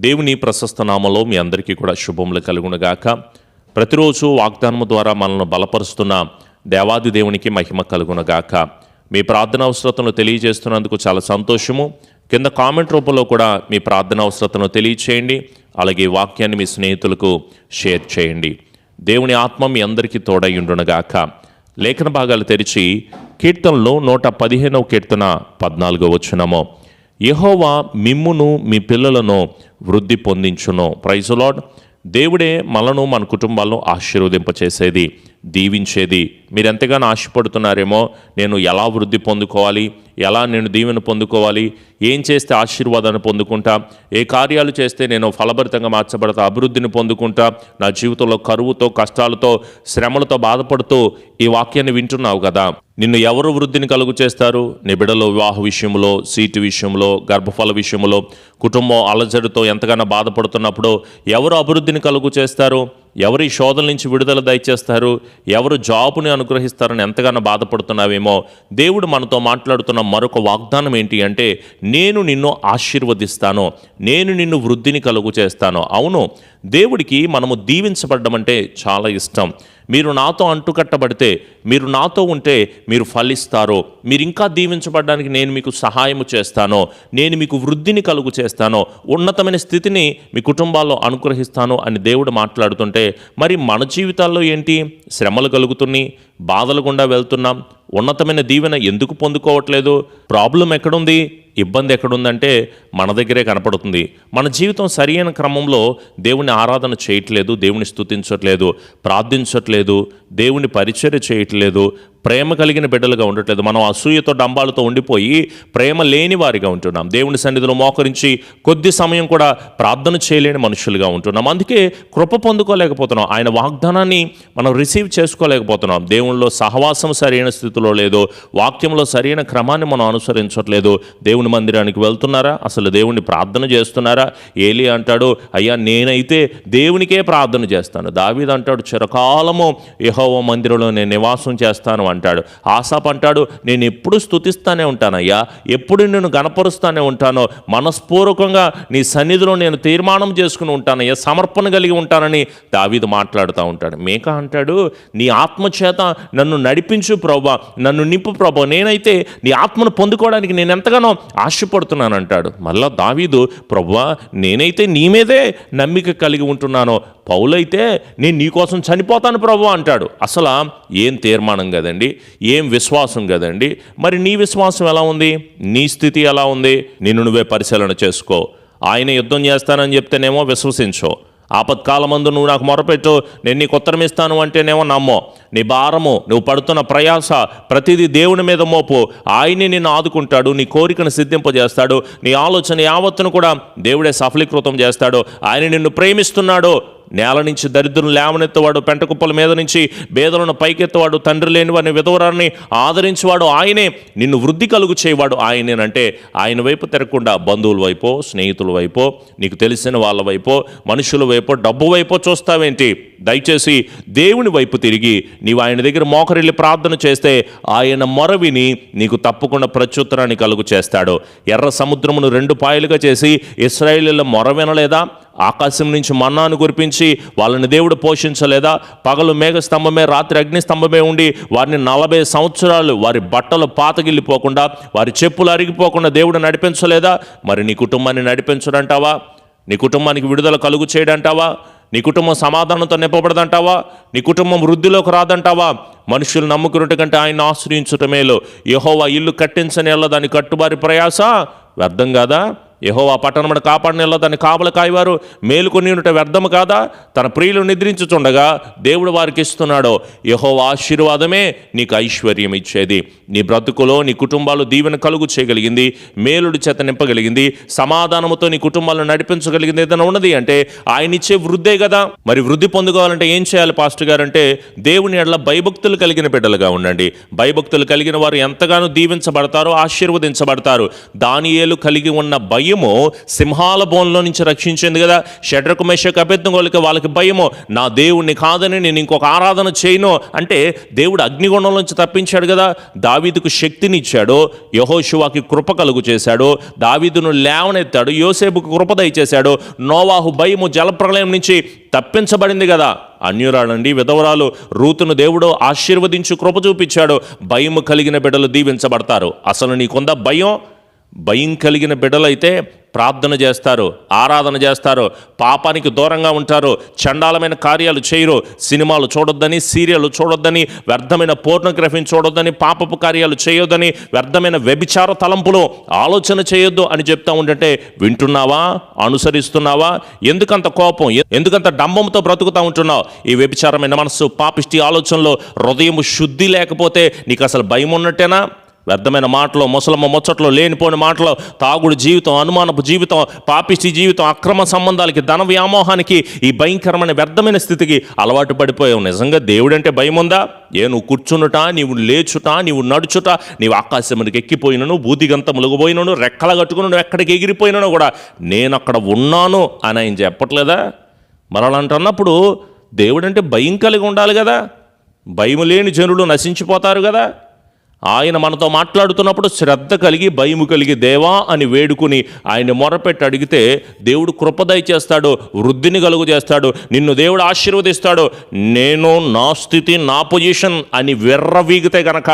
దేవుని ప్రశస్త నామలో మీ అందరికీ కూడా శుభములు కలుగునుగాక. ప్రతిరోజు వాగ్దానము ద్వారా మనల్ని బలపరుస్తున్న దేవాది దేవునికి మహిమ కలుగునుగాక. మీ ప్రార్థన అవసరతను తెలియజేస్తున్నందుకు చాలా సంతోషము. కింద కామెంట్ రూపంలో కూడా మీ ప్రార్థన అవసరతను తెలియచేయండి. అలాగే వాక్యాన్ని మీ స్నేహితులకు షేర్ చేయండి. దేవుని ఆత్మ మీ అందరికీ తోడయ్యుండునుగాక. లేఖన భాగాలు తెరిచి కీర్తనలో నూట పదిహేనవ కీర్తన పద్నాలుగో వచ్చినమో యహోవా మిమ్మును మీ పిల్లలను వృద్ధి పొందించును. ప్రైజ్ లార్డ్ దేవుడే మనను మన కుటుంబాలను ఆశీర్వదింపచేసేది. దీవించేది. మీరు ఎంతగానో ఆశపడుతున్నారేమో నేను ఎలా వృద్ధి పొందుకోవాలి ఎలా నేను దీవెన పొందుకోవాలి ఏం చేస్తే ఆశీర్వాదాన్ని పొందుకుంటా ఏ కార్యాలు చేస్తే నేను ఫలభరితంగా మార్చబడతా అభివృద్ధిని పొందుకుంటా నా జీవితంలో కరువుతో కష్టాలతో శ్రమలతో బాధపడుతూ ఈ వాక్యాన్ని వింటున్నావు కదా. నిన్ను ఎవరు వృద్ధిని కలుగు చేస్తారు? నీ వివాహ విషయంలో సీటు విషయంలో గర్భఫల విషయంలో కుటుంబం అలజడితో ఎంతగానో బాధపడుతున్నప్పుడు ఎవరు అభివృద్ధిని కలుగు చేస్తారు? ఎవరు ఈ శోధన నుంచి విడుదల దయచేస్తారు? ఎవరు జాబుని అనుగ్రహిస్తారని ఎంతగానో బాధపడుతున్నావేమో? దేవుడు మనతో మాట్లాడుతున్న మరొక వాగ్దానం ఏంటి అంటే నేను నిన్ను ఆశీర్వదిస్తాను. నేను నిన్ను వృద్ధిని కలుగు చేస్తాను. అవును దేవుడికి మనము దీవించబడ్డం అంటే చాలా ఇష్టం. మీరు నాతో అంటుకట్టబడితే మీరు నాతో ఉంటే మీరు ఫలిస్తారో. మీరు ఇంకా దీవించబడడానికి నేను మీకు సహాయము చేస్తానో. నేను మీకు వృద్ధిని కలుగు చేస్తానో. ఉన్నతమైన స్థితిని మీ కుటుంబాల్లో అనుగ్రహిస్తాను అని దేవుడు మాట్లాడుతుంటే మరి మన జీవితాల్లో ఏంటి? శ్రమలు కలుగుతున్నాయి బాధలు గుండా వెళ్తున్నాం. ఉన్నతమైన దీవెన ఎందుకు పొందుకోవట్లేదు? ప్రాబ్లం ఎక్కడుంది? ఇబ్బంది ఎక్కడుందంటే మన దగ్గరే కనపడుతుంది. మన జీవితం సరైన క్రమంలో దేవుని ఆరాధన చేయట్లేదు దేవుని స్థుతించట్లేదు ప్రార్థించట్లేదు దేవుని పరిచర్య చేయట్లేదు ప్రేమ కలిగిన బిడ్డలుగా ఉండట్లేదు. మనం అసూయతో డంబాలతో ఉండిపోయి ప్రేమ లేని వారిగా ఉంటున్నాం. దేవుని సన్నిధిలో మోకరించి కొద్ది సమయం కూడా ప్రార్థన చేయలేని మనుషులుగా ఉంటున్నాం. అందుకే కృప పొందుకోలేకపోతున్నాం. ఆయన వాగ్దానాన్ని మనం రిసీవ్ చేసుకోలేకపోతున్నాం. దేవునిలో సహవాసం సరైన స్థితిలో లేదు వాక్యంలో సరైన క్రమాన్ని మనం అనుసరించట్లేదు. దేవుని మందిరానికి వెళ్తున్నారా? అసలు దేవుణ్ణి ప్రార్థన చేస్తున్నారా? ఏలి అంటాడు అయ్యా నేనైతే దేవునికే ప్రార్థన చేస్తాను. దావీద్ అంటాడు చిరకాలము యెహోవా మందిరంలో నేను నివాసం చేస్తాను అంటాడు. ఆసాప్ అంటాడు నేను ఎప్పుడు స్తుతిస్తానే ఉంటానయ్యా. ఎప్పుడు నేను గణపరుస్తానే ఉంటానో మనస్పూర్వకంగా నీ సన్నిధిలో నేను తీర్మానం చేసుకుని ఉంటానయ్యా. సమర్పణ కలిగి ఉంటానని దావీదు మాట్లాడుతూ ఉంటాడు. మేక అంటాడు నీ ఆత్మ చేత నన్ను నడిపించు ప్రభా. నన్ను నింపు ప్రభా. నేనైతే నీ ఆత్మను పొందుకోవడానికి నేను ఎంతగానో ఆశపడుతున్నాను అంటాడు మళ్ళా దావీదు ప్రవ్వా నేనైతే నీ మీదే నమ్మిక కలిగి ఉంటున్నాను. పౌలైతే నేను నీ కోసం చనిపోతాను ప్రభు అంటాడు. అసలు ఏం తీర్మానం కదండి? ఏం విశ్వాసం కదండి? మరి నీ విశ్వాసం ఎలా ఉంది? నీ స్థితి ఎలా ఉంది? నిన్ను నువ్వే పరిశీలన చేసుకో. ఆయన యుద్ధం చేస్తానని చెప్తేనేమో విశ్వసించో. ఆపత్కాలమందు నువ్వు నాకు మొరపెట్టు. నేను నీకు ఉత్తరం ఇస్తాను అంటేనేమో నమ్మో. నీ భారము నువ్వు పడుతున్న ప్రయాస ప్రతిదీ దేవుని మీద మోపు. ఆయనే నిన్ను ఆదుకుంటాడు నీ కోరికను సిద్ధింపజేస్తాడు. నీ ఆలోచన యావత్తును కూడా దేవుడే సఫలీకృతం చేస్తాడు. ఆయన నిన్ను ప్రేమిస్తున్నాడు. నేల నుంచి దరిద్రులను లేవనెత్తవాడు పెంట కుప్పల మీద నుంచి బేదలను పైకెత్తవాడు తండ్రి లేని వారిని విధవరాన్ని ఆదరించేవాడు ఆయనే. నిన్ను వృద్ధి కలుగు చేయవాడు ఆయనేనంటే ఆయన వైపు తిరగకుండా బంధువుల వైపో స్నేహితుల వైపో నీకు తెలిసిన వాళ్ళ వైపో మనుషుల వైపో డబ్బు వైపో చూస్తావేంటి? దయచేసి దేవుని వైపు తిరిగి నీవు ఆయన దగ్గర మోకరిల్లి ప్రార్థన చేస్తే ఆయన మొరవిని నీకు తప్పకుండా ప్రత్యుత్తరాన్ని కలుగు చేస్తాడు. ఎర్ర సముద్రమును రెండు పాయలుగా చేసి ఇస్రాయేలీల మొర వినలేదా? ఆకాశం నుంచి మన్నాను కురిపించి వాళ్ళని దేవుడు పోషించలేదా? పగలు మేఘస్తంభమే రాత్రి అగ్ని స్తంభమే ఉండి వారిని నలభై సంవత్సరాలు వారి బట్టలు పాతగిల్లిపోకుండా వారి చెప్పులు అరిగిపోకుండా దేవుడు నడిపించలేదా? మరి నీ కుటుంబాన్ని నడిపించడంటావా? నీ కుటుంబానికి విడుదల కలుగు చేయడంటావా? నీ కుటుంబం సమాధానంతో నింపబడదంటావా? నీ కుటుంబం వృద్ధిలోకి రాదంటావా? మనుషులు నమ్ముకున్నట్టు కంటే ఆయన ఆశ్రయించటమేలో యహోవా ఇల్లు కట్టించని ఎల్ల దాని కట్టుబారి ప్రయాస? వ్యర్థం కాదా? యహోవా పట్టణమును కాపాడినలో దాన్ని కాపలు కాయవారు. మేలుకొని ఉంటే వ్యర్థము కాదా? తన ప్రియులు నిద్రించుచుండగా దేవుడు వారికి ఇస్తున్నాడో యహోవా ఆశీర్వాదమే నీకు ఐశ్వర్యం ఇచ్చేది. నీ బ్రతుకులో నీ కుటుంబాలు దీవెన కలుగు చేయగలిగింది మేలుడు చేత నింపగలిగింది సమాధానముతో నీ కుటుంబాలను నడిపించగలిగింది ఏదైనా ఉన్నది అంటే ఆయన ఇచ్చే వృద్ధే కదా. మరి వృద్ధి పొందుకోవాలంటే ఏం చేయాలి పాస్టర్ గారు? అంటే దేవుని ఎడల భయభక్తులు కలిగిన బిడ్డలుగా ఉండండి. భయభక్తులు కలిగిన వారు ఎంతగానో దీవించబడతారో ఆశీర్వదించబడతారు. దానియేలు కలిగి ఉన్న భయ భయము సింహాల బోన్లో నుంచి రక్షించింది కదా. షడ్రకు మెషకు అభ్యర్థులకి వాళ్ళకి భయము. నా దేవుణ్ణి కాదని నేను ఇంకొక ఆరాధన చేయను. అంటే దేవుడు అగ్నిగుణం నుంచి తప్పించాడు కదా. దావీదుకు శక్తినిచ్చాడు. యహోశివాకి కృప కలుగు చేశాడు. దావీదును లేవనెత్తాడు. యోసేపుకు కృప దయచేశాడు. నోవాహు భయము జలప్రలయం నుంచి తప్పించబడింది కదా. అన్యురాలండి విధవరాలు రూతును దేవుడు ఆశీర్వదించు కృప చూపించాడు. భయము కలిగిన బిడ్డలు దీవించబడతారు. అసలు నీకుందా భయం? భయం కలిగిన బిడ్డలైతే ప్రార్థన చేస్తారు ఆరాధన చేస్తారు పాపానికి దూరంగా ఉంటారు చండాలమైన కార్యాలు చేయరు సినిమాలు చూడొద్దని సీరియల్ చూడొద్దని వ్యర్థమైన పోర్నోగ్రఫీని చూడొద్దని పాపపు కార్యాలు చేయొద్దని వ్యర్థమైన వ్యభిచార తలంపులు ఆలోచన చేయొద్దు అని చెప్తా ఉంటే వింటున్నావా? అనుసరిస్తున్నావా? ఎందుకంత కోపం ఎందుకంత డంబంతో బ్రతుకుతా ఉంటున్నావు? ఈ వ్యభిచారమైన మనస్సు పాపిష్టి ఆలోచనలో హృదయం శుద్ధి లేకపోతే నీకు అసలు భయం ఉన్నట్టేనా? వ్యర్థమైన మాటలు ముసలమ్మ ముచ్చట్లో లేనిపోని మాటలు తాగుడు జీవితం అనుమానపు జీవితం పాపిష్టి జీవితం అక్రమ సంబంధాలకి ధన వ్యామోహానికి ఈ భయంకరమైన వ్యర్థమైన స్థితికి అలవాటు పడిపోయావు. నిజంగా దేవుడంటే భయం ఉందా ఏ నువ్వు కూర్చునుట నీవు లేచుట నీవు నడుచుట నీవు ఆకాశమునికి ఎక్కిపోయినను బూదిగంత ములుగుపోయినను రెక్కల కట్టుకుని నువ్వు ఎక్కడికి ఎగిరిపోయినను కూడా నేను అక్కడ ఉన్నాను అని ఆయన చెప్పట్లేదా? మరలంటున్నప్పుడు దేవుడంటే భయం కలిగి ఉండాలి కదా. భయం లేని జనులు నశించిపోతారు కదా. ఆయన మనతో మాట్లాడుతున్నప్పుడు శ్రద్ధ కలిగి భయము కలిగి దేవా అని వేడుకుని ఆయన మొరపెట్టి అడిగితే దేవుడు కృపదయ చేస్తాడు వృద్ధిని కలుగు చేస్తాడు నిన్ను దేవుడు ఆశీర్వదిస్తాడు నేను నా స్థితి నా పొజిషన్ అని విర్రవీగితే గనక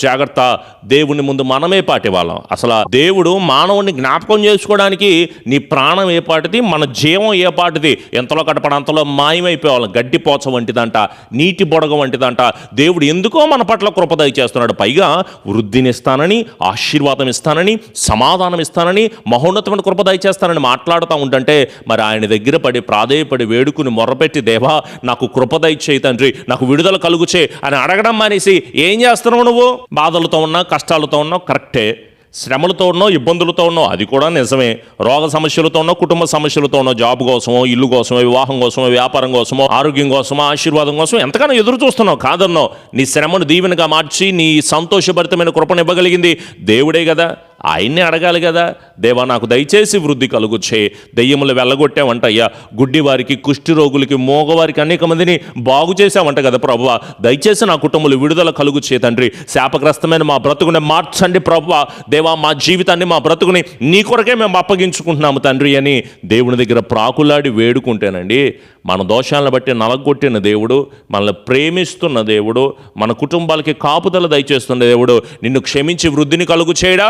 జాగ్రత్త దేవుని ముందు మనమే పాటేవాళ్ళం అసలు ఆ దేవుడు మానవుని జ్ఞాపకం చేసుకోవడానికి నీ ప్రాణం ఏ పాటిది మన జీవం ఏ పాటిది? ఎంతలో కడపడం అంతలో మాయమైపోయేవాళ్ళం గడ్డి పోచ వంటిదంట నీటి బొడగ వంటిదంట. దేవుడు ఎందుకో మన పట్ల కృపదయ చేస్తున్నాడు పైగా వృద్ధిని ఇస్తానని ఆశీర్వాదం ఇస్తానని సమాధానం ఇస్తానని మహోన్నతమైన కృప దయచేస్తానని మాట్లాడుతూ ఉంటుంటే మరి ఆయన దగ్గర పడి ప్రాధేయపడి వేడుకుని మొరపెట్టి దేవా నాకు కృప దయచేయి తండ్రి నాకు విడుదల కలుగుచే అని అడగడం మానేసి ఏం చేస్తున్నావు నువ్వు? బాధలతో ఉన్నా కష్టాలతో ఉన్నావు కరెక్టే. శ్రమలతో ఉన్నో ఇబ్బందులతో ఉన్నో అది కూడా నిజమే. రోగ సమస్యలతో ఉన్నో కుటుంబ సమస్యలతో ఉన్నో జాబ్ కోసమో ఇల్లు కోసమో వివాహం కోసమో వ్యాపారం కోసమో ఆరోగ్యం కోసమో ఆశీర్వాదం కోసం ఎంతగానో ఎదురు చూస్తున్నావు కాదన్నో నీ శ్రమను దీవెనగా మార్చి నీ సంతోషభరితమైన కృపను ఇవ్వగలిగింది దేవుడే కదా. ఆయన్ని అడగాలి కదా. దేవా నాకు దయచేసి వృద్ధి కలుగుచ్చే దెయ్యములు వెళ్ళగొట్టావంట అయ్యా గుడ్డి వారికి కుష్టి రోగులకి మోగవారికి అనేక మందిని బాగు చేసావంట కదా ప్రభు దయచేసి నా కుటుంబంలో విడుదల కలుగుచ్చే తండ్రి. శాపగ్రస్తమైన మా బ్రతుకుని మార్చండి ప్రభు దేవా మా జీవితాన్ని మా బ్రతుకుని నీ కొరకే మేము అప్పగించుకుంటున్నాము తండ్రి అని దేవుని దగ్గర ప్రాకులాడి వేడుకుంటేనండి మన దోషాలను బట్టి నలగొట్టిన దేవుడు మనల్ని ప్రేమిస్తున్న దేవుడు మన కుటుంబాలకి కాపుదల దయచేస్తున్న దేవుడు నిన్ను క్షమించి వృద్ధిని కలుగు చేయడా?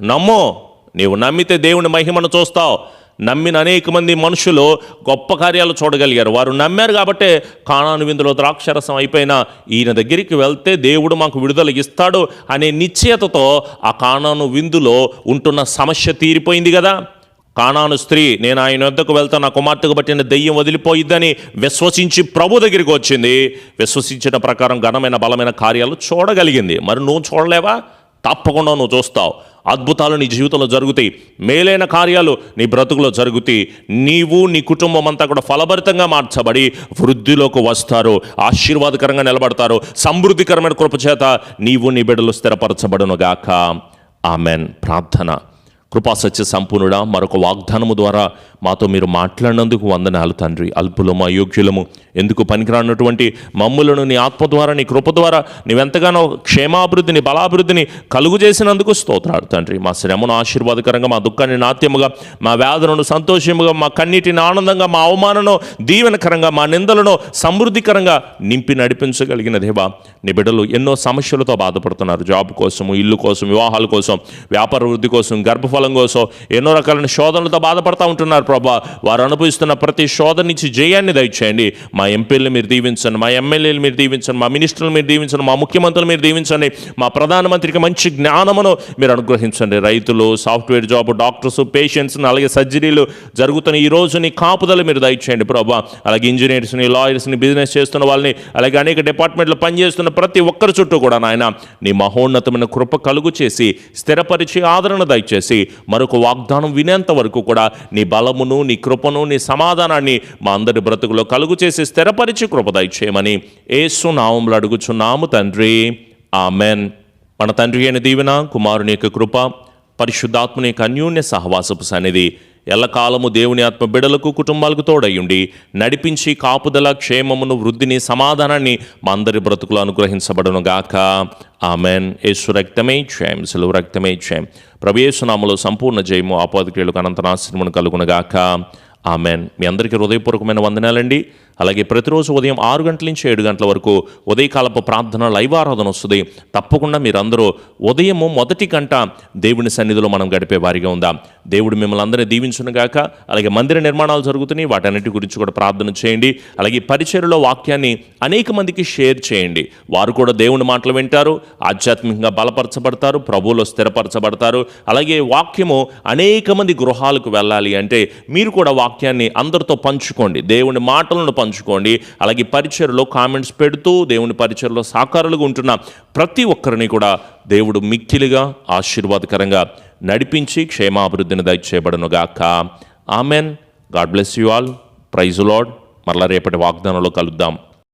నమ్ము నీవు నమ్మితే దేవుని మహిమను చూస్తావు. నమ్మిన అనేక మంది మనుషులు గొప్ప కార్యాలు చూడగలిగారు. వారు నమ్మారు కాబట్టే కాణాను విందులో ద్రాక్షరసం అయిపోయిన ఈయన దగ్గరికి వెళ్తే దేవుడు మాకు విడుదల ఇస్తాడు అనే నిశ్చయతతో ఆ కాణాను విందులో ఉంటున్న సమస్య తీరిపోయింది కదా. కానాను స్త్రీ నేను ఆయన వద్దకు వెళ్తా నా కుమార్తెకు పట్టిన దెయ్యం వదిలిపోయిద్దని విశ్వసించి ప్రభు దగ్గరికి వచ్చింది. విశ్వసించిన ప్రకారం ఘనమైన బలమైన కార్యాలు చూడగలిగింది. మరి నువ్వు చూడలేవా? తప్పకుండా నువ్వు చూస్తావు. అద్భుతాలు నీ జీవితంలో జరుగుతాయి. మేలైన కార్యాలు నీ బ్రతుకులో జరుగుతాయి. నీవు నీ కుటుంబం అంతా కూడా ఫలభరితంగా మార్చబడి వృద్ధిలోకి వస్తారు. ఆశీర్వాదకరంగా నిలబడతారు. సమృద్ధికరమైన కృపచేత నీవు నీ బిడ్డలు స్థిరపరచబడును గాక ఆమెన్. ప్రార్థన. కృపా సత్య సంపూర్ణుడా మరొక వాగ్దానము ద్వారా మాతో మీరు మాట్లాడినందుకు వందనాలు తండ్రి. అల్పులము అయోగ్యులము ఎందుకు పనికిరానటువంటి మమ్ములను నీ ఆత్మ ద్వారా నీ కృప ద్వారా నీవెంతగానో క్షేమాభివృద్ధిని బలాభివృద్ధిని కలుగు చేసినందుకు స్తోత్రాడు తండ్రి. మా శ్రమను ఆశీర్వాదకరంగా మా దుఃఖాన్ని నాట్యముగా మా వ్యాధులను సంతోషముగా మా కన్నీటిని ఆనందంగా మా అవమానను దీవెనకరంగా మా నిందలను సమృద్ధికరంగా నింపి నడిపించగలిగిన దేవా నీ బిడ్డలు ఎన్నో సమస్యలతో బాధపడుతున్నారు. జాబ్ కోసం ఇల్లు కోసం వివాహాల కోసం వ్యాపార వృద్ధి కోసం గర్భఫలం కోసం ఎన్నో రకాలైన శోధనలతో బాధపడతా ఉంటున్నారు ప్రభా. వారు అనుభవిస్తున్న ప్రతి శోధన నుంచి జయాన్ని దయచేయండి. మా ఎంపీలను మీరు దీవించండి మా ఎమ్మెల్యేలు మీరు దీవించండి మా మినిస్టర్లు మీరు దీవించండి మా ముఖ్యమంత్రులు మీరు దీవించండి మా ప్రధానమంత్రికి మంచి జ్ఞానమును మీరు అనుగ్రహించండి. రైతులు సాఫ్ట్వేర్ జాబ్ డాక్టర్స్ పేషెంట్స్ అలాగే సర్జరీలు జరుగుతున్న ఈ రోజుని కాపుదల మీరు దయచేయండి ప్రభా. అలాగే ఇంజనీర్స్ని లాయర్స్ని బిజినెస్ చేస్తున్న వాళ్ళని అలాగే అనేక డిపార్ట్మెంట్లో పనిచేస్తున్న ప్రతి ఒక్కరి చుట్టూ కూడా నాయన నీ మహోన్నతమైన కృప కలుగు చేసి స్థిరపరిచి ఆదరణ దయచేసి మరొక వాగ్దానం వినేంత వరకు కూడా నీ బలమును నీ కృపను నీ సమాధానాన్ని మా అందరి బ్రతుకులో కలుగు చేసి స్థిరపరిచి కృపదయ చేయమని ఏసు నామంలో అడుగుచున్నాము తండ్రి. ఆమెన్. మన తండ్రి అయిన దీవెన కుమారుని యొక్క కృప పరిశుద్ధాత్మని యొక్క అన్యోన్య సహవాసపు సన్నిధి ఎల్లకాలము దేవుని ఆత్మ బిడలకు కుటుంబాలకు తోడయ్యుండి నడిపించి కాపుదల క్షేమమును వృద్ధిని సమాధానాన్ని మా అందరి బ్రతుకులు అనుగ్రహించబడనుగాక ఆమెన్. యేసు రక్తమే క్షయం సెలవు రక్తమే క్షయం ప్రభు సంపూర్ణ జయము ఆపాదక్రియలకు అనంతనాశ్రమును కలుగునగాక ఆమెన్. మీ అందరికీ హృదయపూర్వకమైన వందనాలండి. అలాగే ప్రతిరోజు ఉదయం ఆరు గంటల నుంచి ఏడు గంటల వరకు ఉదయకాలపు ప్రార్థన లైవ్ ఆరాధన వస్తుంది. తప్పకుండా మీరందరూ ఉదయము మొదటి గంట దేవుని సన్నిధిలో మనం గడిపే వారిగా ఉందాం. దేవుడు మిమ్మల్ని అందరినీ దీవించునుగాక అలాగే మందిర నిర్మాణాలు జరుగుతున్నాయి. వాటన్నిటి గురించి కూడా ప్రార్థన చేయండి. అలాగే పరిచయలో వాక్యాన్ని అనేక మందికి షేర్ చేయండి. వారు కూడా దేవుని మాటలు వింటారు ఆధ్యాత్మికంగా బలపరచబడతారు ప్రభువులో స్థిరపరచబడతారు. అలాగే వాక్యము అనేక మంది గృహాలకు వెళ్ళాలి అంటే మీరు కూడా వాక్యాన్ని అందరితో పంచుకోండి. దేవుని మాటలను పంచుకోండి. అలాగే పరిచయలో కామెంట్స్ పెడుతూ దేవుని పరిచయలో సాకారులుగా ఉంటున్న ప్రతి ఒక్కరిని కూడా దేవుడు మిక్కిలిగా ఆశీర్వాదకరంగా నడిపించి క్షేమాభివృద్ధిని దయచేయబడనుగాక. Amen. God bless you all. Praise Lord మరలా రేపటి వాగ్దానంలో కలుద్దాం.